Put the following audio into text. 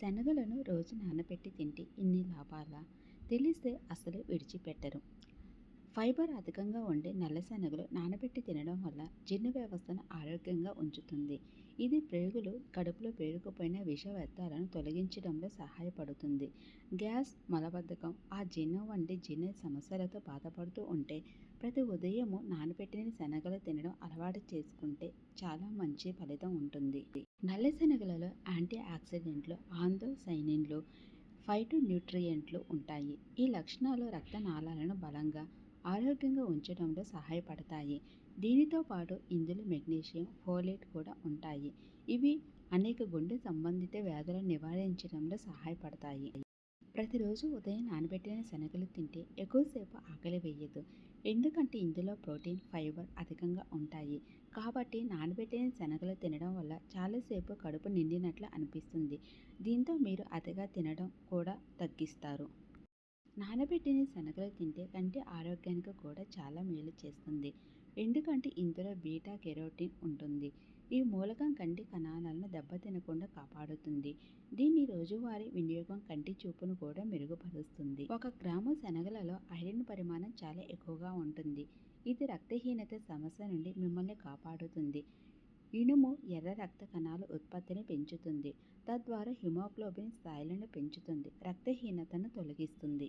శనగలను రోజు నానబెట్టి తింటే ఇన్ని లాభాలా? తెలిస్తే అసలు విడిచిపెట్టరు. ఫైబర్ అధికంగా ఉండే నల్ల శనగలు నానబెట్టి తినడం వల్ల జీర్ణ వ్యవస్థను ఆరోగ్యంగా ఉంచుతుంది. ఇది ప్రేగులు కడుపులో పేరుకుపోయిన విష వ్యర్థాలను తొలగించడంలో సహాయపడుతుంది. గ్యాస్ మలబద్ధకం ఆ జీర్ణం వంటి జీర్ణ సమస్యలతో బాధపడుతూ ఉంటే ప్రతి ఉదయము నానబెట్టిన శనగలు అలవాటు చేసుకుంటే చాలా మంచి ఫలితం ఉంటుంది. నల్ల శనగలలో యాంటీ ఆక్సిడెంట్లు ఆందోసైనిన్లు ఫైటో న్యూట్రియంట్లు ఉంటాయి. ఈ లక్షణాలు రక్తనాళాలను బలంగా ఆరోగ్యంగా ఉంచడంలో సహాయపడతాయి. దీనితో పాటు ఇందులో మెగ్నీషియం ఫోలేట్ కూడా ఉంటాయి. ఇవి అనేక గుండె సంబంధిత వ్యాధులను నివారించడంలో సహాయపడతాయి. ప్రతిరోజు ఉదయం నానబెట్టిన శనగలు తింటే ఎక్కువసేపు ఆకలి వేయదు. ఎందుకంటే ఇందులో ప్రోటీన్ ఫైబర్ అధికంగా ఉంటాయి. కాబట్టి నానబెట్టిన శనగలు తినడం వల్ల చాలాసేపు కడుపు నిండినట్లు అనిపిస్తుంది. దీంతో మీరు అతిగా తినడం కూడా తగ్గిస్తారు. నానబెట్టిన శనగలు తింటే కంటి ఆరోగ్యానికి కూడా చాలా మేలు చేస్తుంది. ఎందుకంటే ఇందులో బీటా కెరోటిన్ ఉంటుంది. ఈ మూలకం కంటి కణాలను దెబ్బతినకుండా కాపాడుతుంది. దీని రోజువారీ వినియోగం కంటి చూపును కూడా మెరుగుపరుస్తుంది. ఒక గ్రాము శనగలలో ఐరన్ పరిమాణం చాలా ఎక్కువగా ఉంటుంది. ఇది రక్తహీనత సమస్య నుండి మిమ్మల్ని కాపాడుతుంది. ఇనుము ఎర్ర రక్త కణాల ఉత్పత్తిని పెంచుతుంది. తద్వారా హిమోగ్లోబిన్ స్థాయిలను పెంచుతుంది. రక్తహీనతను తొలగిస్తుంది.